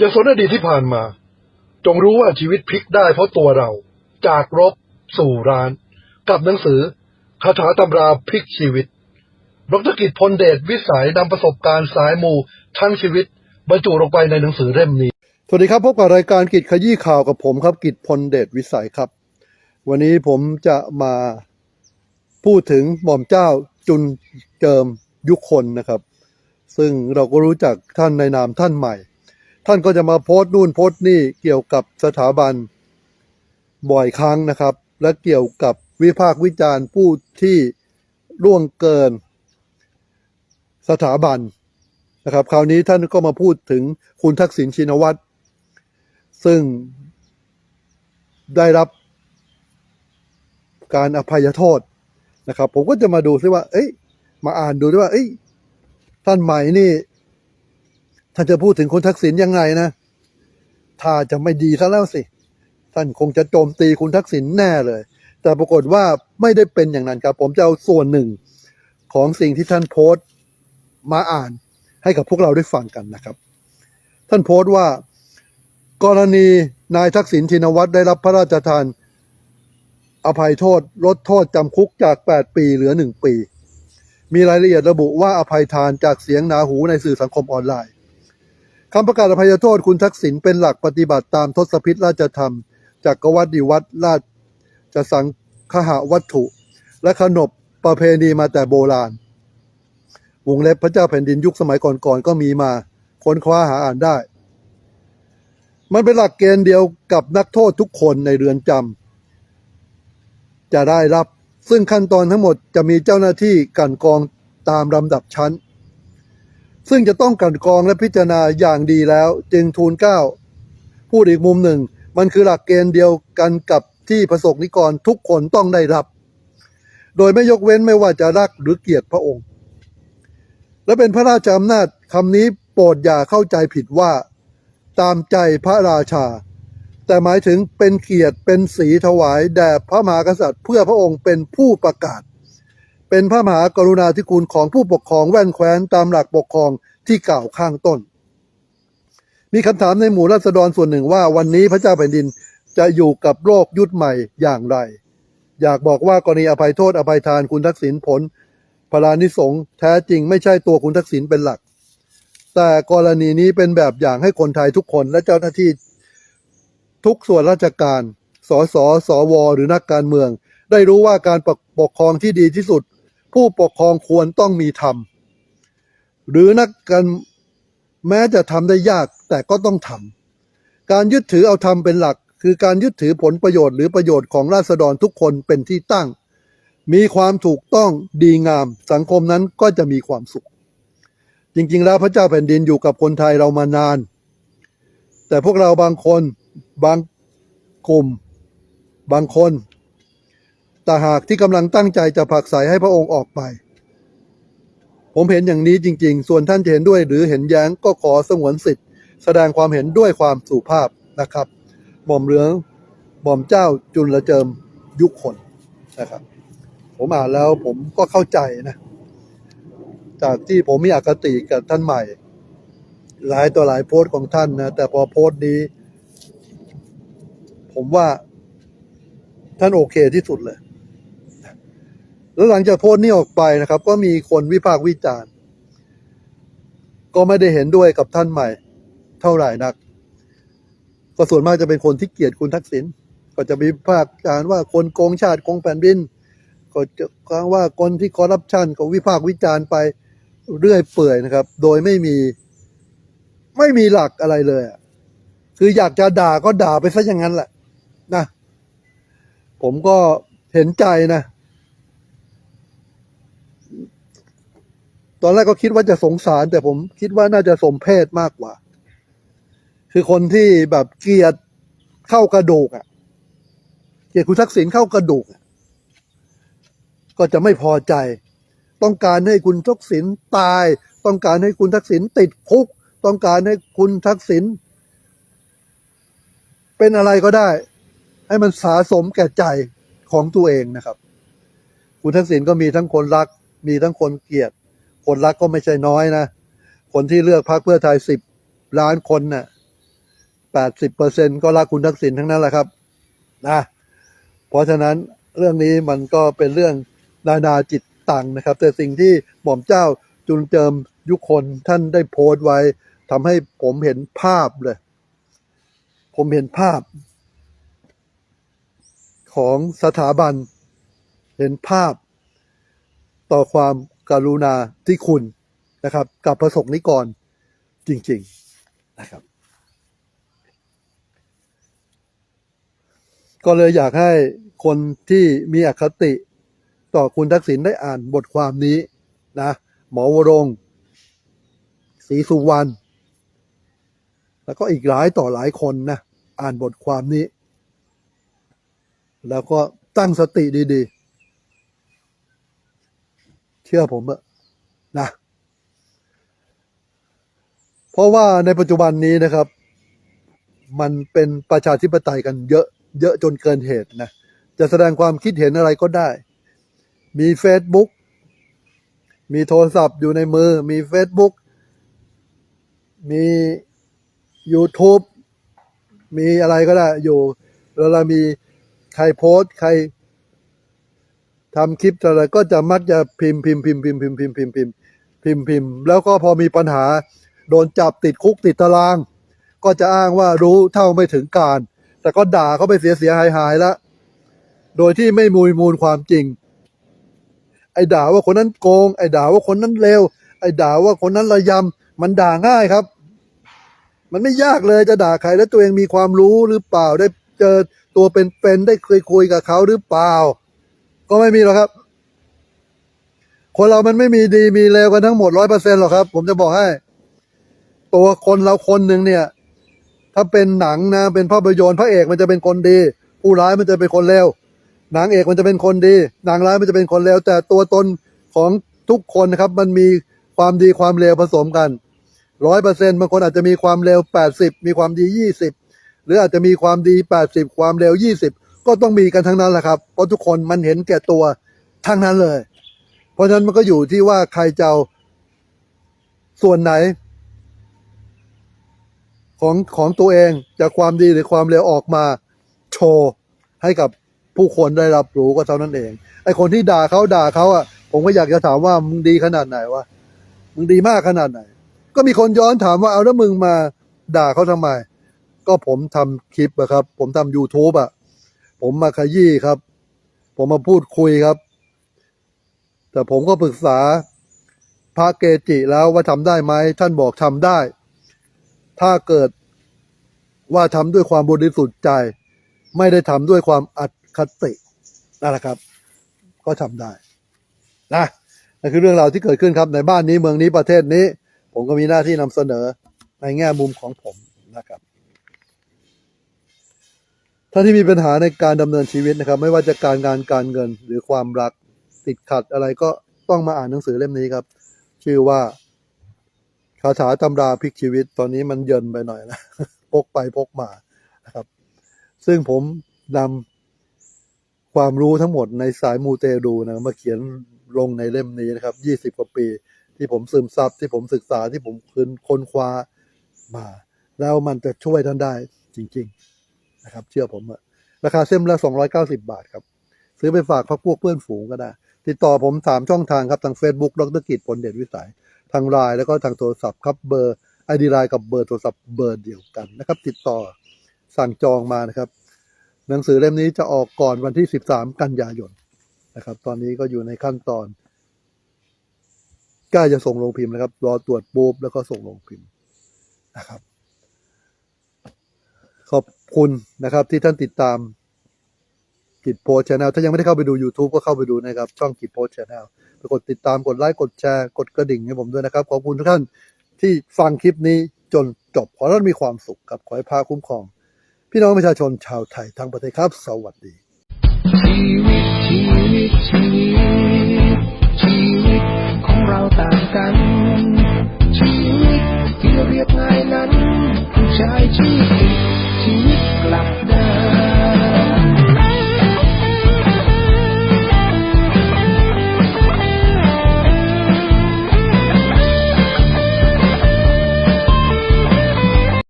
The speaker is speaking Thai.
อย่าสนอดีตที่ผ่านมา จงรู้ว่าชีวิตพลิกได้เพราะตัวเรา จากรบสู่ร้าน กับหนังสือคาถาตำราพลิกชีวิตดรกิจพลเดชวิสัยนำประสบการณ์สายมูทั้งชีวิต บรรจุลงไปในหนังสือเล่มนี้ สวัสดีครับพบกับรายการกิจขยี้ข่าวกับผมครับ กิจพลเดชวิสัยครับ วันนี้ผมจะมาพูดถึงหม่อมเจ้าจุนเจิมยุคนนะครับ ซึ่งเราก็รู้จักท่านในนามท่านใหม่ ท่านก็จะมาโพสต์นู่นโพสต์นี่เกี่ยวกับสถาบันบ่อยครั้งนะครับ และเกี่ยวกับวิพากษ์วิจารณ์ผู้ที่ล่วงเกิน สถาบันนะครับ คราวนี้ท่านก็มาพูดถึงคุณทักษิณชินวัตรซึ่งได้รับการอภัยโทษนะครับ ผมก็จะมาดูซิว่า เอ้ย มาอ่านดูด้วยว่า เอ้ย ท่านใหม่นี่ ท่านจะพูดถึงคุณทักษิณยังไงนะ ถ้าจะไม่ดีซะแล้วสิ ท่านคงจะโจมตีคุณทักษิณแน่เลย แต่ปรากฏว่าไม่ได้เป็นอย่างนั้นครับ ผมจะเอาส่วนหนึ่งของสิ่งที่ท่านโพสต์มาอ่านให้กับพวกเราได้ฟังกันนะครับ ท่านโพสต์ว่า กรณีนายทักษิณชินวัตรได้รับพระราชทานอภัยโทษลดโทษจำคุกจาก 8 ปีเหลือ 1 ปี มีรายละเอียดระบุว่าอภัยทานจากเสียงหนาหูในสื่อสังคมออนไลน์ คำประกาศอภัยโทษคุณทักษิณเป็นหลักปฏิบัติตามทศพิธราชธรรมจากกวัดดิวัดราชจะสังคหวัตถุ และขนบประเพณีมาแต่โบราณ วงเล็บพระเจ้าแผ่นดินยุคสมัยก่อนๆก็มีมา ค้นคว้าหาอ่านได้ มันเป็นหลักเกณฑ์เดียวกับนักโทษทุกคนในเรือนจำจะได้รับ ซึ่งขั้นตอนทั้งหมดจะมีเจ้าหน้าที่กันกองตามลำดับชั้น ซึ่งจะต้องกลันกรองและพิจารณาอย่างดีแล้ว จึงทูลเก้าพูดอีกมุมหนึ่ง มันคือหลักเกณฑ์เดียวกันกับที่ประสบนิกรทุกคนต้องได้รับ โดยไม่ยกเว้นไม่ว่าจะรักหรือเกลียดพระองค์ และเป็นพระราชอำนาจคำนี้โปรดอย่าเข้าใจผิดว่า ตามใจพระราชา แต่หมายถึงเป็นเกียรติเป็นสีถวายแด่พระมหากษัตริย์ เพื่อพระองค์เป็นผู้ประกาศ เป็นพระมหากรุณาธิคุณของผู้ปกครองแว่นแคว้นตามหลักปกครองที่กล่าวข้างต้น มีคำถามในหมู่ราษฎรส่วนหนึ่งว่าวันนี้พระเจ้าแผ่นดินจะอยู่กับโรคยุทธใหม่อย่างไร อยากบอกว่ากรณีอภัยโทษอภัยทานคุณทักษิณผลพลานิสงส์แท้จริงไม่ใช่ตัวคุณทักษิณเป็นหลัก แต่กรณีนี้เป็นแบบอย่างให้คนไทยทุกคนและเจ้าหน้าที่ทุกส่วนราชการ สสสว หรือนักการเมือง ได้รู้ว่าการปกปกครองที่ดีที่สุด ผู้ปกครองควรต้องมีธรรม หรือนักการแม้จะทำได้ยากแต่ก็ต้องทำการยึดถือเอาธรรมเป็นหลัก คือการยึดถือผลประโยชน์หรือประโยชน์ของราษฎรทุกคนเป็นที่ตั้ง มีความถูกต้องดีงาม สังคมนั้นก็จะมีความสุข จริงๆ แล้วพระเจ้าแผ่นดินอยู่กับคนไทยเรามานาน แต่พวกเราบางคนบางกลุ่ม บางคน แต่หากที่กำลังตั้งใจจะผลักไสให้พระองค์ออกไป ผมเห็นอย่างนี้จริง ๆ ส่วนท่านเห็นด้วยหรือเห็นแย้งก็ขอสงวนสิทธิ์ แสดงความเห็นด้วยความสุภาพนะครับ หม่อมเหลืองหม่อมเจ้าจุลเจิมยุคคนนะครับ ผมอ่านแล้วผมก็เข้าใจนะ จากที่ผมมีอคติกับท่านใหม่ หลายต่อหลายโพสต์ของท่านนะ แต่พอโพสต์นี้ ผมว่าท่านโอเคที่สุดเลย แล้วหลังจากโพสต์นี้ออกไปนะครับ ก็มีคนวิพากษ์วิจารณ์ ก็ไม่ได้เห็นด้วยกับท่านใหม่ เท่าไหร่นัก ก็ส่วนมากจะเป็นคนที่เกลียดคุณทักษิณก็จะมีวิพากษ์วิจารณ์ว่าคนโกงชาติโกงแผ่นดิน ก็จะกางว่าคนที่คอร์รัปชันก็วิพากษ์วิจารณ์ไปเรื่อยเปื่อยนะครับ โดยไม่มีไม่มีหลักอะไรเลยอะคืออยากจะด่าก็ด่าไปซะอย่างนั้นแหละนะ ผมก็เห็นใจนะ ตอนแรกก็คิดว่าจะสงสาร แต่ผมคิดว่าน่าจะสมเพศมากกว่า คือคนที่แบบเกลียดเข้ากระดูกอะ เกลียดคุณทักษิณเข้ากระดูกก็จะไม่พอใจ ต้องการให้คุณทักษิณตาย ต้องการให้คุณทักษิณติดคุก ต้องการให้คุณทักษิณเป็นอะไรก็ได้ ให้มันสะสมแก่ใจของตัวเองนะครับ คุณทักษิณก็มีทั้งคนรัก มีทั้งคนเกลียด คนรักก็ไม่ใช่น้อยนะ คนที่เลือกพรรคเพื่อไทยสิบล้านคนน่ะแปดสิบเปอร์เซ็นก็รักคุณทักษิณทั้งนั้นแหละครับนะเพราะฉะนั้นเรื่องนี้มันก็เป็นเรื่องนานาจิตตังนะครับ แต่สิ่งที่หม่อมเจ้าจุนเจิมยุคนท่านได้โพสต์ไว้ทำให้ผมเห็นภาพเลย ผมเห็นภาพ ของสถาบัน เห็นภาพ ต่อความ การุณาที่คุณนะครับ กับประสงค์นิกรจริง ๆนะครับ ก็เลยอยากให้คนที่มีอคติต่อคุณทักษิณได้อ่านบทความนี้นะหมอวรงศรีสุวรรณแล้วก็อีกหลายต่อหลายคนนะอ่านบทความนี้ แล้วก็ตั้งสติดี ๆ ชื่อผมอะนะ เพราะว่าในปัจจุบันนี้นะครับ มันเป็นประชาธิปไตยกันเยอะ เยอะจนเกินเหตุนะ จะแสดงความคิดเห็นอะไรก็ได้ มี Facebook มีโทรศัพท์อยู่ในมือ มี Facebook มี YouTube มีอะไรก็ได้อยู่ แล้วเรามีใครโพสต์ใคร ทำคลิปอะไรก็จะมักจะพิมพ์พิมพ์พิมพ์พิมพ์พิมพ์พิมพ์พิมพ์พิมพ์พิมพ์พิมพ์แล้วก็พอมีปัญหา โดนจับติดคุกติดตาราง ก็จะอ้างว่ารู้เท่าไม่ถึงการ แต่ก็ด่าเขาไปเสียเสียหายหายแล้วโดยที่ไม่มูลมูลความจริง ไอ้ด่าว่าคนนั้นโกง ไอ้ด่าว่าคนนั้นเลวไอ้ด่าว่าคนนั้นระยำมันด่าง่ายครับ มันไม่ยากเลยจะด่าใครแล้วตัวเองมีความรู้หรือเปล่าได้เจอตัวเป็นๆได้เคยคุยกับเขาหรือเปล่า ก็ไม่มีหรอกครับ คนเรามันไม่มีดีมีเลวกันทั้งหมดร้อยเปอร์เซ็นหรอกครับ ผมจะบอกให้ ตัวคนเราคนหนึ่งเนี่ย ถ้าเป็นหนังนะ เป็นภาพยนตร์พระเอกมันจะเป็นคนดี ผู้ร้ายมันจะเป็นคนเลวหนางเอกมันจะเป็นคนดีหนางร้ายมันจะเป็นคนเลวแต่ตัวตนของทุกคนนะครับ มันมีความดีความเลวผสมกันร้อยเปอร์เซ็นบางคนอาจจะมีความเลวแปดสิบมีความดียี่สิบหรืออาจจะมีความดีแปดสิบความเลวยี่สิบ ก็ต้องมีกันทั้งนั้นแหละครับเพราะทุกคนมันเห็นแก่ตัวทั้งนั้นเลย เพราะฉะนั้นมันก็อยู่ที่ว่าใครจะส่วนไหน ของของตัวเองจากความดีหรือความเลวออกมาโชว์ให้กับผู้คนได้รับรู้ก็เท่านั้นเอง ไอคนที่ด่าเขาด่าเขาอะ ผมก็อยากจะถามว่ามึงดีขนาดไหนวะมึงดีมากขนาดไหน ก็มีคนย้อนถามว่าเอาแล้วมึงมาด่าเขาทำไม ก็ผมทำคลิปอะครับ ผมทำ YouTube อะ ผมมาขยี้ครับ ผมมาพูดคุยครับ แต่ผมก็ปรึกษาพระเกจิแล้วว่าทำได้ไหมท่านบอกทำได้ ถ้าเกิดว่าทำด้วยความบริสุทธิ์ใจ ไม่ได้ทำด้วยความอัดคตินั่นแหละครับ ก็ทำได้นะนั่นคือเรื่องราวที่เกิดขึ้นครับในบ้านนี้เมืองนี้ประเทศนี้ ผมก็มีหน้าที่นำเสนอในแง่มุมของผมนะครับ ท่านที่มีปัญหาในการดำเนินชีวิตนะครับ ไม่ว่าจะการงานการเงินหรือความรักติดขัดอะไรก็ต้องมาอ่านหนังสือเล่มนี้ครับ ชื่อว่าคาถาตำราพลิกชีวิต ตอนนี้มันเยินไปหน่อยนะพกไปพกมานะครับ ซึ่งผมนำความรู้ทั้งหมดในสายมูเตรูนะมาเขียนลงในเล่มนี้นะครับยี่สิบกว่าปี ที่ผมซึมซับที่ผมศึกษาที่ผมคืนค้นคว้ามา แล้วมันจะช่วยท่านได้จริง ๆ นะครับ เชื่อผมอะราคาเส้นละสองร้อยเก้าสิบาทครับ ซื้อไปฝากพักพวกเพื่อนฝูงก็ได้ ติดต่อผมสามช่องทางครับทาง Facebook ดรกิจผลเด่นวิสัย ทางไลน์แล้วก็ทางโทรศัพท์ครับเบอร์ไอดีไลน์กับเบอร์โทรศัพท์เบอร์เดียวกันนะครับ ติดต่อสั่งจองมานะครับ หนังสือเล่มนี้จะออกก่อนวันที่ 13 กันยายนนะครับ ตอนนี้ก็อยู่ในขั้นตอนใกล้จะส่งลงพิมพ์นะครับ รอตรวจปุ๊บแล้วก็ส่งลงพิมพ์นะครับขอบ คุณนะครับที่ท่านติดตามกิจโพสชแนลถ้ายังไม่ได้เข้าไปดู YouTube ก็เข้าไปดูนะครับ ช่องกิจโพสชแนลไปกดติดตามกดไลค์กดแชร์กดกระดิ่งให้ผมด้วยนะครับ ขอบคุณทุกท่านที่ฟังคลิปนี้จนจบ ขอให้ท่านมีความสุขครับขอให้พาคุ้มครอง พี่น้องประชาชนชาวไทยทั้งประเทศครับ สวัสดีชีวิตชีวิตชีวิตชีวิตของเราต่างกัน